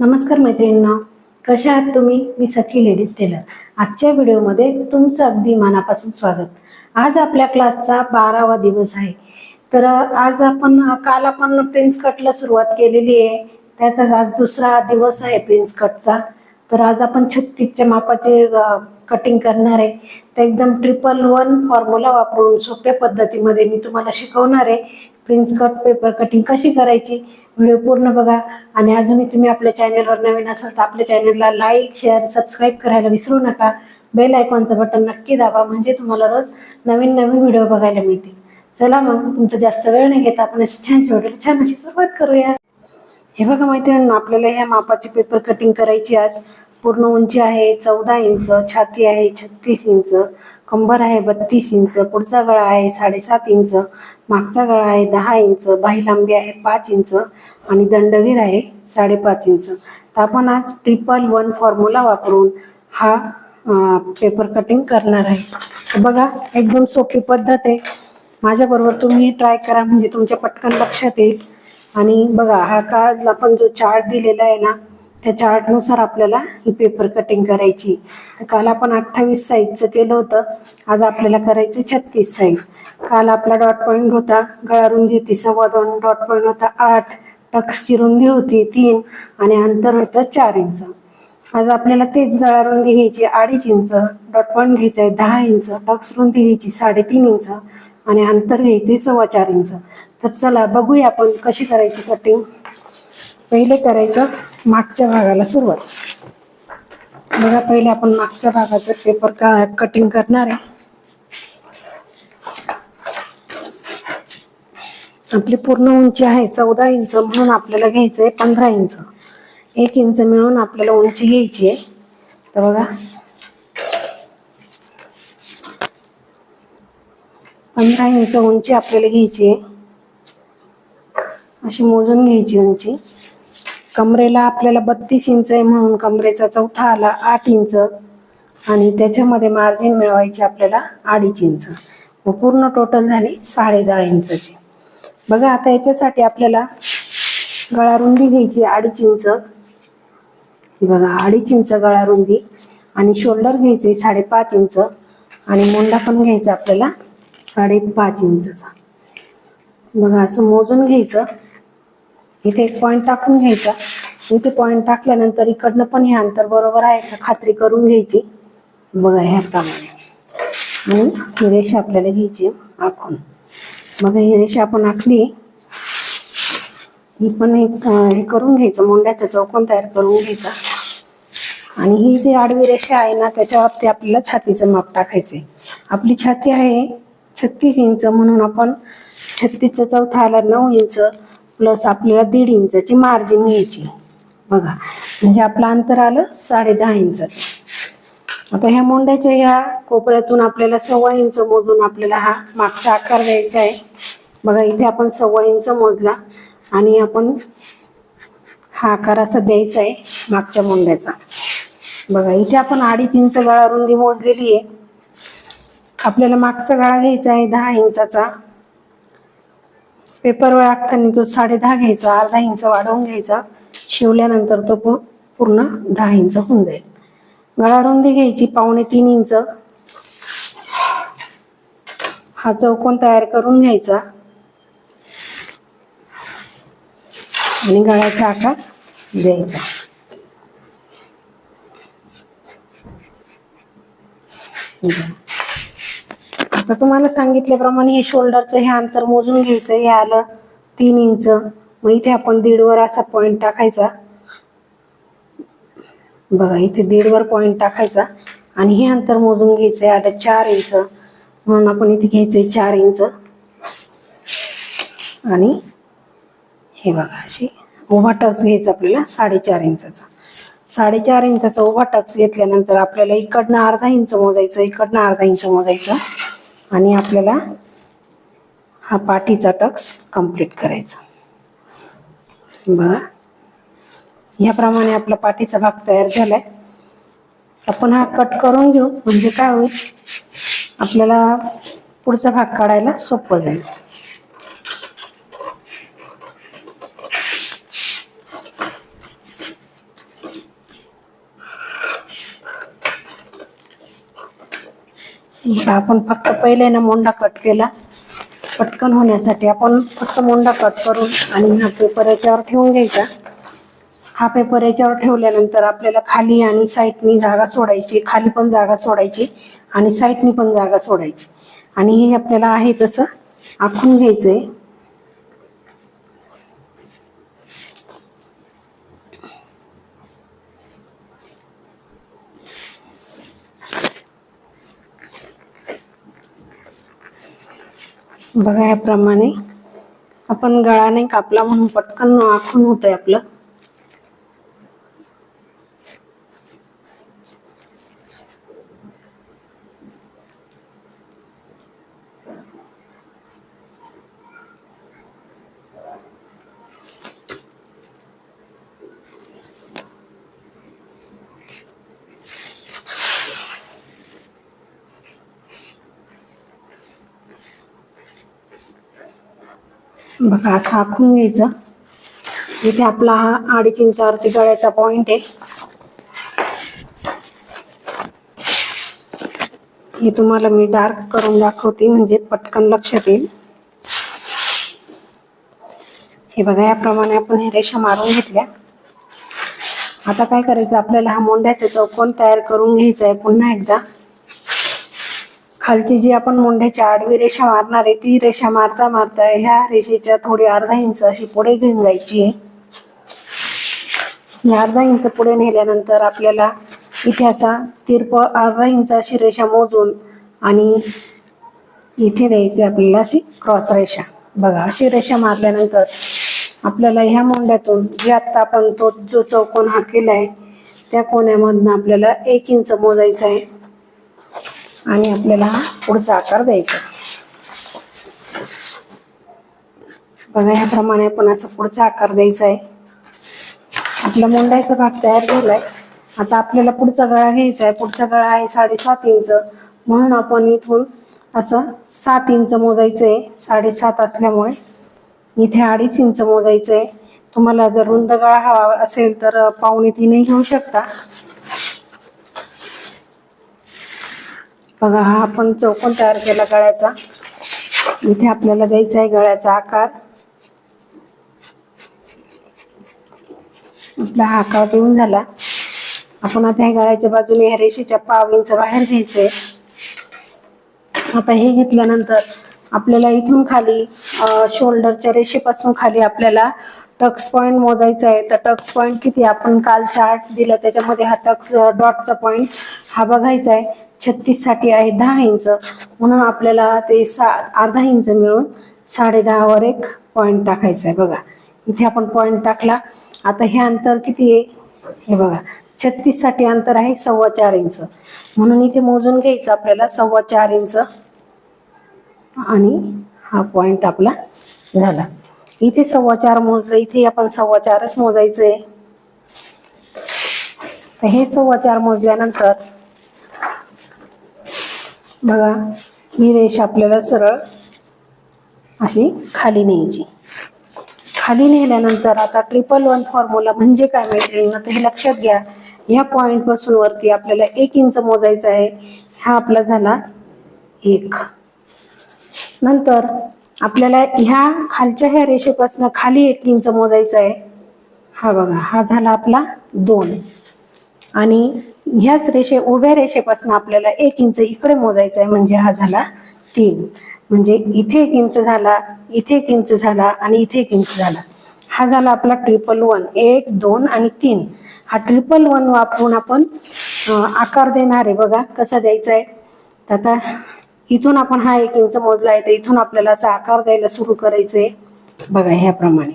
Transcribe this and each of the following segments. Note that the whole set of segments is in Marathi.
नमस्कार मैत्रिणींना. कशा आहात तुम्ही? मी सखी लेडीज टेलर. आजच्या व्हिडिओमध्ये तुमचं अगदी मनापासून स्वागत. आज आपल्या क्लासचा बारावा दिवस आहे. तर आज आपण काल आपण प्रिन्स कटला सुरुवात केलेली आहे. त्याचाच आज दुसरा दिवस आहे प्रिन्स कटचा. तर आज आपण छत्तीसच्या मापाचे कटिंग करणार आहे. तर एकदम ट्रिपल वन फॉर्म्युला वापरून सोप्या पद्धतीमध्ये मी तुम्हाला शिकवणार आहे. प्रिन्स कट पेपर कटिंग कशी करायची? व्हिडिओ पूर्ण बघा. आणि अजूनही तुम्ही आपल्या चॅनलवर नवीन असाल तर आपल्या चॅनलला लाईक शेअर सबस्क्राईब करायला विसरू नका. बेल आयकॉनचं बटन नक्की दाबा म्हणजे तुम्हाला रोज नवीन नवीन व्हिडिओ बघायला मिळतील. चला मग तुमचा जास्त वेळ नाही घेता आपण अशी छानशी व्हिडिओ छान अशी सुरुवात करूया. हे बघा मैत्रिणींना आपल्याला ह्या मापाची पेपर कटिंग करायची आज. पूर्ण उंची आहे चौदा इंच छाती आहे छत्तीस इंच. कंबर आहे बत्तीस इंच पुढचा गळा आहे साडेसात इंच मागचा गळा आहे दहा इंच बाही लांबी आहे पाच इंच आणि दंडगीर आहे साडेपाच इंच. तर आपण आज ट्रिपल वन फॉर्म्युला वापरून हा पेपर कटिंग करणार आहे. बघा एकदम सोपी पद्धत आहे. माझ्याबरोबर तुम्ही ट्राय करा म्हणजे तुमच्या पटकन लक्षात येईल. आणि बघा हा कार्ड आपण जो चार्ट दिलेला आहे ना त्या चार्टनुसार आपल्याला ही पेपर कटिंग करायची. तर काल आपण अठ्ठावीस साईजचं केलं होतं. आज आपल्याला करायचं छत्तीस साईज काल आपला डॉट पॉईंट होता गळा रुंदी होती सव्वा दोन डॉट पॉईंट होता आठ टक्सची रुंदी होती तीन आणि अंतर होतं चार इंच. आज आपल्याला तेच गळा रुंदी घ्यायची अडीच इंच डॉट पॉईंट घ्यायचं आहे दहा इंच टक्स रुंदी घ्यायची साडेतीन इंच आणि अंतर घ्यायचे सव्वा चार इंच. तर चला बघूया आपण कशी करायची कटिंग पहिले करायचं मागच्या भागाला सुरुवात. बघा पहिले आपण मागच्या भागाचं पेपर का कटिंग करणार आहे. आपली पूर्ण उंची आहे चौदा इंच म्हणून आपल्याला घ्यायचं आहे पंधरा इंच. एक इंच मिळून आपल्याला उंची घ्यायची आहे. तर बघा. पंधरा इंच उंची आपल्याला घ्यायची आहे. अशी मोजून घ्यायची उंची. कमरेला आपल्याला बत्तीस इंच आहे म्हणून कमरेचा चौथा आला आठ इंच. आणि त्याच्यामध्ये मार्जिन मिळवायची आपल्याला अडीच इंच. व पूर्ण टोटल झाली साडे दहा बघा आता याच्यासाठी आपल्याला गळा रुंदी घ्यायची अडीच इंच. हे बघा अडीच इंच गळा रुंदी. आणि शोल्डर घ्यायचे साडेपाच इंच. आणि मोंडा पण घ्यायचा आपल्याला साडेपाच इंचचा. बघा असं मोजून घ्यायचं. इथे एक पॉईंट टाकून घ्यायचा. इथे पॉईंट टाकल्यानंतर इकडनं पण हे अंतर बरोबर आहे का? खात्री करून घ्यायची. बघा ह्याप्रमाणे आणि ही रेषा आपल्याला घ्यायची आखून. बघा ही रेषा आपण आखली. ही पण एक हे करून घ्यायचं. मोंड्याचा चौकोन तयार करून घ्यायचा. आणि ही जी आडवी रेषा आहे ना त्याच्यावरती आपल्याला छातीचं माप टाकायचंय. आपली छाती आहे छत्तीस इंच म्हणून आपण छत्तीसचा चौथा आला नऊ इंच. प्लस आपल्याला दीड इंचाची मार्जिन घ्यायची. बघा म्हणजे आपलं अंतर आलं साडे दहा इंचाचं आता ह्या मोंड्याच्या ह्या कोपऱ्यातून आपल्याला सव्वा इंच मोजून आपल्याला हा मागचा आकार द्यायचा आहे. बघा इथे आपण सव्वा इंच मोजला आणि आपण हा आकार असा द्यायचा आहे मागच्या मोंड्याचा. बघा इथे आपण अडीच इंच गळा रुंदी मोजलेली आहे. आपल्याला मागचा गळा घ्यायचा आहे दहा इंचाचा. पेपरवर टाकताना तो साडे दहा घ्यायचा अर्धा इंच वाढवून घ्यायचा. शिवल्यानंतर तो पूर्ण दहा इंच होऊन जाईल. गळा रुंदी घ्यायची पावणे तीन इंच. हा चौकोन तयार करून घ्यायचा. आणि गळ्याचा आकार द्यायचा. आता तुम्हाला सांगितल्याप्रमाणे हे शोल्डरचं हे अंतर मोजून घ्यायचं हे आलं तीन इंच. मग इथे आपण दीडवर असा पॉइंट टाकायचा. बघा इथे दीडवर पॉइंट टाकायचा. आणि हे अंतर मोजून घ्यायचंय आलं चार इंच. म्हणून आपण इथे घ्यायचंय चार इंच. आणि हे बघा अशी उभा टक्स घ्यायचा आपल्याला साडेचार इंचाचा. साडेचार इंचाचा उभा टक्स घेतल्यानंतर आपल्याला इकडनं अर्धा इंच मोजायचं इकडनं अर्धा इंच मोजायचं. आणि आपल्याला हा पाठीचा टक्स कंप्लीट करायचा. बघा. याप्रमाणे आपला पाठीचा भाग तयार झालाय. आपण हा कट करून घेऊ. म्हणजे काय होईल? आपल्याला पुढचा भाग काढायला सोपं जाईल. म्हणजे आपण फक्त पहिले ना मोंडा कट केला. पटकन होण्यासाठी आपण फक्त मोंडा कट करून आणि हा पेपर याच्यावर ठेवून घ्यायचा. हा पेपर याच्यावर ठेवल्यानंतर आपल्याला खाली आणि साईडनी जागा सोडायची. खाली पण जागा सोडायची आणि साईडनी पण जागा सोडायची. आणि हे आपल्याला आहे तसं आखून घ्यायचं आहे बघा याप्रमाणे. आपण गळा नाही कापला म्हणून पटकन आखून होतंय आपलं. बघा असं आखून घ्यायचं. इथे आपला हा अडीच इंचावरती गळ्याचा पॉइंट आहे. हे तुम्हाला मी डार्क करून दाखवते म्हणजे पटकन लक्षात येईल. हे बघा याप्रमाणे आपण हे रेषा मारून घेतल्या. आता काय करायचं? आपल्याला हा मोंड्याचा चौकोन तयार करून घ्यायचा आहे पुन्हा एकदा. खालची जी आपण मुंड्याची आडवी रेषा मारणार आहे ती रेषा मारता मारता ह्या रेषेच्या थोडी अर्धा इंच अशी पुढे घेऊन जायची. आहे अर्धा इंच पुढे नेल्यानंतर आपल्याला इथे असा तिरप अर्धा इंच अशी रेषा मोजून आणि इथे द्यायची आपल्याला अशी क्रॉस रेषा. बघा अशी रेषा मारल्यानंतर आपल्याला ह्या मोंड्यातून जे आत्ता आपण तो जो चौकोन हा केलाय त्या कोण्यामधनं आपल्याला एक इंच मोजायचा आहे. आणि आपल्याला हा पुढचा आकार द्यायचा. बघा ह्याप्रमाणे आपण असा पुढचा आकार द्यायचा आहे. आपला मोंडायचा भाग तयार झालाय. आता आपल्याला पुढचा गळा घ्यायचा आहे. पुढचा गळा आहे साडेसात इंच. म्हणून आपण इथून असं सात इंच मोजायचं आहे साडेसात असल्यामुळे इथे अडीच इंच मोजायचं आहे तुम्हाला जर रुंद गळा हवा असेल तर पावणे तीनही घेऊ शकता. बघा हा आपण चौकोन तयार केला गळ्याचा. इथे आपल्याला द्यायचा आहे गळ्याचा आकार. आपला हा आकार देऊन झाला. आपण आता ह्या गळ्याच्या बाजूने ह्या रेषेच्या पाव इंच बाहेर घ्यायचंय. आता हे घेतल्यानंतर आपल्याला इथून खाली शोल्डरच्या रेषेपासून खाली आपल्याला टक्स पॉइंट मोजायचा आहे. तर टक्स पॉइंट किती आपण काल चार्ट दिला त्याच्यामध्ये हा टक्स डॉटचा पॉइंट हा बघायचा आहे. छत्तीससाठी आहे दहा इंच. म्हणून आपल्याला ते सा अर्धा इंच मिळून साडे दहावर एक पॉईंट टाकायचा आहे बघा. इथे आपण पॉईंट टाकला. आता हे अंतर किती आहे? हे बघा. छत्तीससाठी अंतर आहे सव्वा चार इंच. म्हणून इथे मोजून घ्यायचं आपल्याला सव्वा चार इंच. आणि हा पॉइंट आपला झाला. इथे सव्वा चार मोजलं इथे आपण सव्वा चारच मोजायचं आहे हे सव्वा चार मोजल्यानंतर बघा ही रेष आपल्याला सरळ अशी खाली न्यायची. खाली नेल्यानंतर आता ट्रिपल वन फॉर्म्युला म्हणजे काय मैत्रिणींना तर हे लक्षात घ्या. ह्या पॉइंटपासून वरती आपल्याला एक इंच मोजायचा आहे. हा आपला झाला एक. नंतर आपल्याला ह्या खालच्या ह्या रेषेपासून खाली एक इंच मोजायचा आहे. हा बघा हा झाला आपला दोन. आणि ह्याच रेषे उभ्या रेषेपासून आपल्याला एक इंच इकडे मोजायचा आहे म्हणजे हा झाला तीन. म्हणजे इथे एक इंच झाला इथे एक इंच झाला आणि इथे एक इंच झाला. हा झाला आपला ट्रिपल वन एक दोन आणि तीन. हा ट्रिपल वन वापरून आपण आकार देणार आहे. बघा कसा द्यायचा आहे तर आता इथून आपण हा एक इंच मोजला आहे तर इथून आपल्याला असा आकार द्यायला सुरू करायचं आहे बघा ह्याप्रमाणे.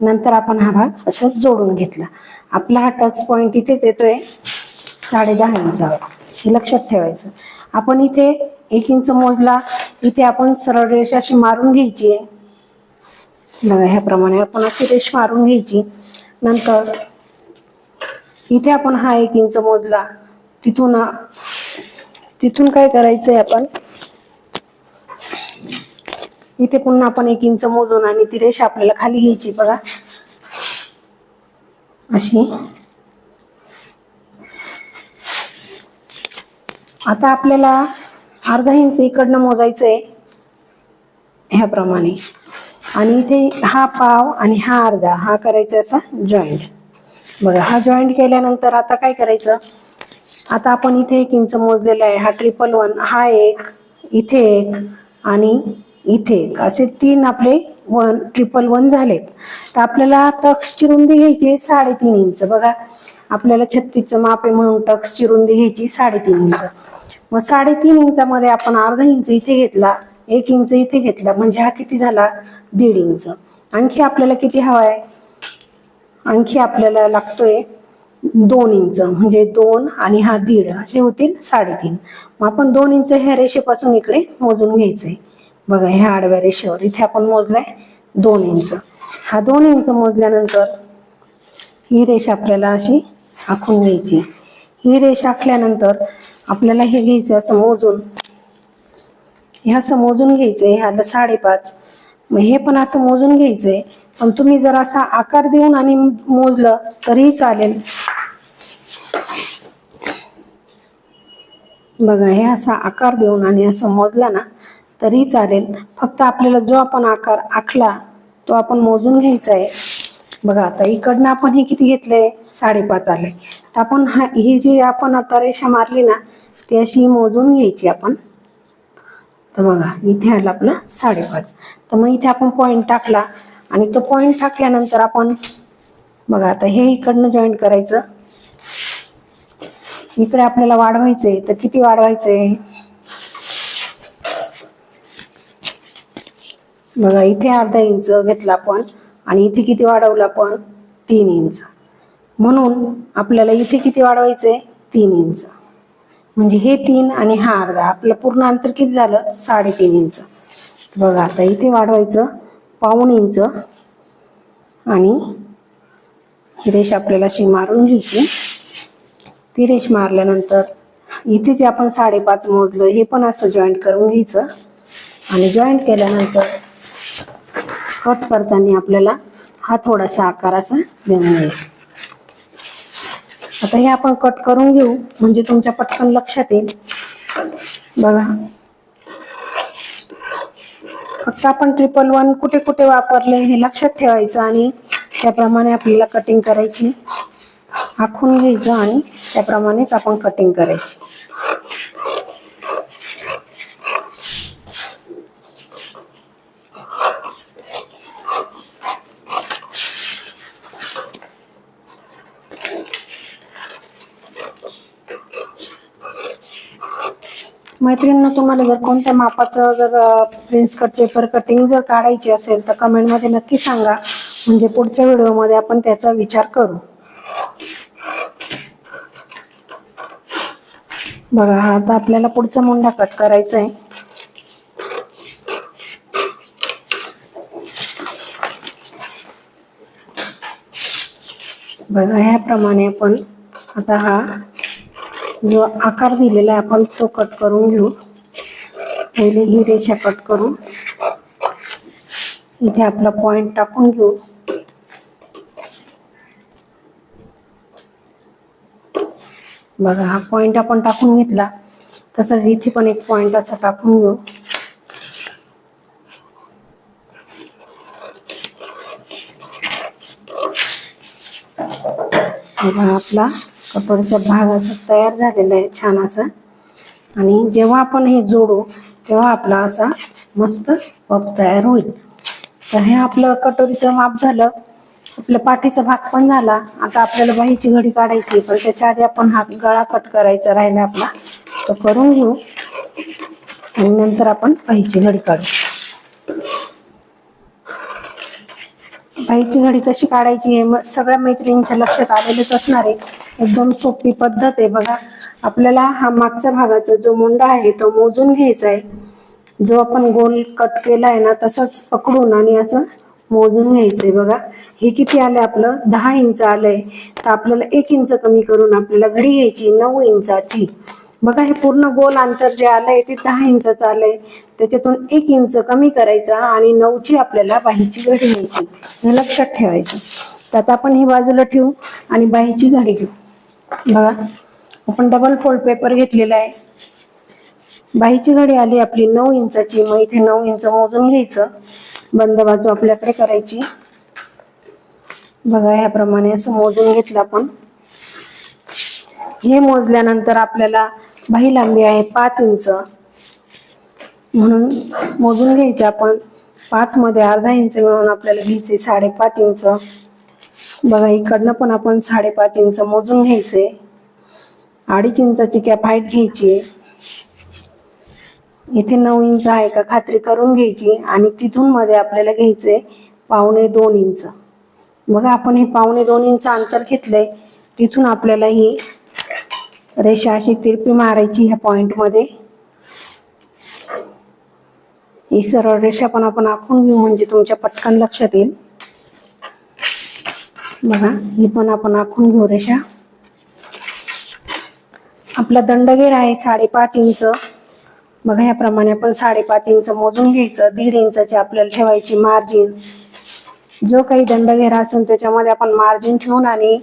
नंतर आपण हा भाग असं जोडून घेतला. आपला हा टच पॉइंट इथेच येतोय. साडे दहा इंचावर हे लक्षात ठेवायचं. आपण इथे एक इंच मोजला इथे आपण सरळ रेष अशी मारून घ्यायची आहे. बघा ह्याप्रमाणे आपण अशी रेष मारून घ्यायची. नंतर इथे आपण हा एक इंच मोजला. तिथून तिथून काय करायचंय आपण? इथे पुन्हा आपण एक इंच मोजून आणि ती रेषा आपल्याला खाली घ्यायची बघा. अशी. आता आपल्याला अर्धा इंच इकडनं मोजायचं आहे ह्याप्रमाणे. आणि इथे हा पाव आणि हा अर्धा हा करायचा असा जॉईंट बघा हा जॉईंट केल्यानंतर आता काय करायचं? आता आपण इथे एक इंच मोजलेला आहे हा ट्रिपल वन हा एक इथे एक आणि इथे एक. असे तीन आपले वन ट्रिपल वन झालेत. तर आपल्याला टक्सची रुंदी घ्यायची आहे साडेतीन इंच. बघा आपल्याला छत्तीसचं मापे म्हणून टक्स रुंदी घ्यायची साडेतीन इंच. मग साडेतीन इंचामध्ये आपण अर्धा इंच इथे घेतला एक इंच इथे घेतला म्हणजे हा किती झाला? दीड इंच. आणखी आपल्याला किती हवा आहे आणखी आपल्याला लागतोय दोन इंच म्हणजे दोन आणि हा दीड असे होतील साडेतीन. मग आपण दोन इंच ह्या रेषेपासून इकडे मोजून घ्यायचंय. बघा ह्या आडव्या रेषेवर इथे आपण मोजलाय दोन इंच. हा दोन इंच मोजल्यानंतर ही रेषा आपल्याला अशी आखून घ्यायची. ही रेष आखल्यानंतर आपल्याला हे घ्यायचं असं मोजून हे असं मोजून घ्यायचंय ह्याला साडेपाच. मग हे पण असं मोजून घ्यायचंय. पण तुम्ही जर असा आकार देऊन आणि मोजलं तरीही चालेल. बघा हे असा आकार देऊन आणि असं मोजला ना तरी चालेल. फक्त आपल्याला जो आपण आकार आखला तो आपण मोजून घ्यायचा आहे. बघा आता इकडनं आपण हे किती घेतलंय साडेपाच आले. तर आपण हा ही जी आपण आता रेषा मारली ना ती अशी मोजून घ्यायची आपण. तर बघा इथे आलं आपलं साडेपाच. तर मग इथे आपण पॉईंट टाकला आणि तो पॉईंट टाकल्यानंतर आपण बघा आता हे इकडनं जॉईन करायचं. इकडे आपल्याला वाढवायचंय तर किती वाढवायचंय? बघा इथे अर्धा इंच घेतला आपण. आणि इथे किती वाढवलं आपण? तीन इंच. म्हणून आपल्याला इथे किती वाढवायचंय तीन इंच. म्हणजे हे तीन आणि हा अर्धा. आपलं पूर्ण अंतर किती झालं? साडेतीन इंच. बघा आता इथे वाढवायचं पाऊण इंच. आणि ही रेष आपल्याला अशी मारून घ्यायची. ती रेष मारल्यानंतर इथे जे आपण साडेपाच मोजलं हे पण असं जॉईंट करून घ्यायचं. आणि जॉईंट केल्यानंतर कट करताना आपल्याला हा थोडासा आकार असा देऊन घ्यायचा. आता हे आपण कट करून घेऊ. म्हणजे तुमच्या पटकन लक्षात येईल. बघा. फक्त आपण ट्रिपल वन कुठे कुठे वापरले हे लक्षात ठेवायचं आणि त्याप्रमाणे आपल्याला कटिंग करायची. आखून घ्यायचं आणि त्याप्रमाणेच आपण कटिंग करायची. मैत्रिणींना तुम्हाला जर कोणत्या मापाचं जर प्रिन्स कट पेपर कटिंग जर काढायची असेल तर कमेंटमध्ये नक्की सांगा. म्हणजे पुढच्या व्हिडिओमध्ये आपण त्याचा विचार करू. बघा हा आता आपल्याला पुढचा मुंडा कट करायचा आहे. बघा ह्याप्रमाणे आपण आता हा जो आकार दिलेला आहे आपण तो कट करून घेऊ. पहिले ही रेषा कट करू. इथे आपला पॉइंट टाकून घेऊ. बघा हा पॉइंट आपण टाकून घेतला. तसंच इथे पण एक पॉइंट असा टाकून घेऊ. बघा आपला थोडंसं भाग असं तयार झालेला आहे छान असा. आणि जेव्हा आपण हे जोडू तेव्हा आपला असा मस्त पप तयार होईल. तर हे आपलं कटोरीचं माप झालं. आपलं पाठीचा भाग पण झाला. आता आपल्याला बाहीची घडी काढायची पण त्याच्या आधी आपण हा गळा कट करायचा राहिला आपला. तो करून घेऊ. आणि नंतर आपण बाहीची घडी काढू. बाईची घडी कशी काढायची हे मग सगळ्या मैत्रिणींच्या लक्षात आलेलंच असणार आहे. एकदम सोपी पद्धत आहे. बघा आपल्याला हा मागच्या भागाचा जो मुंडा आहे तो मोजून घ्यायचा आहे. जो आपण गोल कट केला आहे ना तसंच पकडून आणि असं मोजून घ्यायचंय. बघा हे किती आलंय आपलं? दहा इंच आलंय. तर आपल्याला एक इंच कमी करून आपल्याला घडी घ्यायची नऊ इंचाची. बघा हे पूर्ण गोल अंतर जे आलंय ते दहा इंचाचं आलंय. त्याच्यातून एक इंच कमी करायचा आणि नऊची आपल्याला बाहीची घडी घ्यायची. हे लक्षात ठेवायचं. तर आता आपण ही बाजूला ठेवू आणि बाहीची घडी घेऊ. बघा आपण डबल फोल्ड पेपर घेतलेला आहे. बाईची घडी आली आपली नऊ इंचाची मग इथे नऊ इंच मोजून घ्यायचं. बंद बाजू आपल्याकडे करायची. बघा ह्याप्रमाणे असं मोजून घेतलं आपण. हे मोजल्यानंतर आपल्याला बाही लांबी आहे पाच इंच. म्हणून मोजून घ्यायचं आपण. पाच मध्ये अर्धा इंच मिळून आपल्याला घ्यायचे साडेपाच इंच. बघा इकडनं पण आपण साडेपाच इंच मोजून घ्यायचे. अडीच इंचाची कॅप हाईट घ्यायची. इथे नऊ इंच आहे का खात्री करून घ्यायची. आणि तिथून मध्ये आपल्याला घ्यायचंय पावणे दोन इंच. बघा आपण हे पावणे दोन इंच अंतर घेतलंय. तिथून आपल्याला ही रेषा अशी तिरपी मारायची ह्या पॉइंटमध्ये. ही सरळ रेषा पण आपण आखून घेऊ म्हणजे तुमच्या पटकन लक्षात येईल. बघा ही पण आपण आखून घेऊ रेषा. आपला दंडगेर आहे साडेपाच इंच. बघा ह्याप्रमाणे आपण साडेपाच इंच मोजून घ्यायचं. दीड इंचाची आपल्याला ठेवायची मार्जिन जो काही दंडघेरा असेल त्याच्यामध्ये आपण मार्जिन ठेवून आणि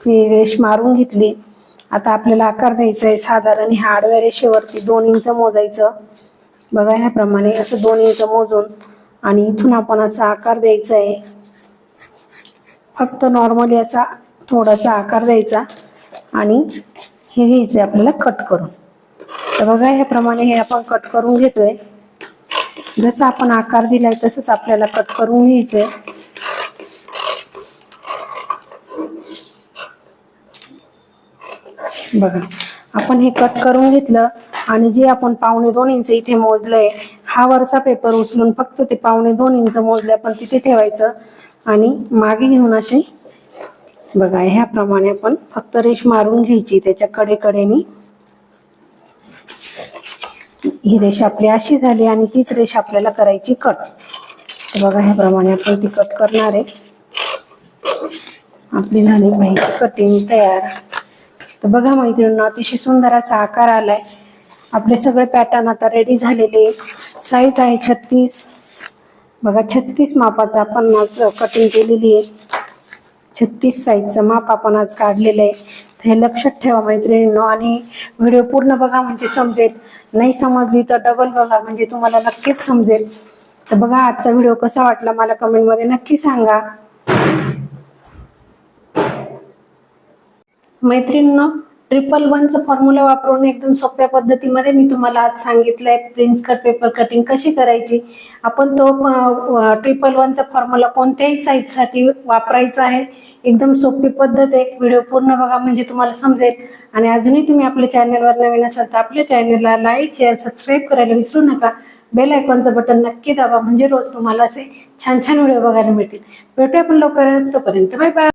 रेष मारून घेतली. आता आपल्याला आकार द्यायचा आहे साधारण ह्या आडव्या रेषेवरती दोन इंच मोजायचं. बघा ह्याप्रमाणे असं दोन इंच मोजून आणि इथून आपण असा आकार द्यायचा आहे. फक्त नॉर्मली असा थोडासा आकार द्यायचा आणि हे घ्यायचं आपल्याला कट करून. तर बघा ह्याप्रमाणे हे आपण कट करून घेतोय. जसं आपण आकार दिलाय तसंच आपल्याला कट करून घ्यायचंय. बघा आपण हे कट करून घेतलं आणि जे आपण पावणे दोन इंच इथे मोजलंय हा वरचा पेपर उचलून फक्त ते पावणे दोन इंच मोजले आपण तिथे ठेवायचं. आणि मागे घेऊन असे बघा ह्याप्रमाणे आपण फक्त रेष मारून घ्यायची त्याच्या कडेकडेनी. ही रेष आपली अशी झाली आणि हीच रेष आपल्याला करायची कट बघा ह्याप्रमाणे आपण ती कट करणार आहे. आपली झाली बाईची कटिंग तयार. तर बघा मैत्रिणींना अतिशय सुंदर असा आकार आलाय. आपले सगळे पॅटर्न आता रेडी झालेले साईज आहे छत्तीस. बघा छत्तीस मापाचा आपण आज कटिंग केलेली आहे. छत्तीस साईजचं माप आपण आज काढलेलं आहे. तर हे लक्षात ठेवा मैत्रिणींनो आणि व्हिडिओ पूर्ण बघा म्हणजे समजेल. नाही समजली तर डबल बघा म्हणजे तुम्हाला नक्कीच समजेल. तर बघा आजचा व्हिडिओ कसा वाटला मला कमेंटमध्ये नक्की सांगा. मैत्रिणींनो ट्रिपल वनचं फॉर्म्युला वापरून एकदम सोप्या पद्धतीमध्ये मी तुम्हाला आज सांगितलंय. प्रिन्स कट पेपर कटिंग कशी करायची? आपण तो ट्रिपल वनचा फॉर्म्युला कोणत्याही साईजसाठी वापरायचा आहे. एकदम सोपी पद्धत आहे. व्हिडिओ पूर्ण बघा म्हणजे तुम्हाला समजेल. आणि अजूनही तुम्ही आपल्या चॅनलवर नवीन असाल तर आपल्या चॅनलला लाईक शेअर सबस्क्राईब करायला विसरू नका. बेल आयकॉनचं बटन नक्की दाबा. म्हणजे रोज तुम्हाला असे छान छान व्हिडिओ बघायला मिळतील. भेटूया आपण लवकरच. तोपर्यंत बाय बाय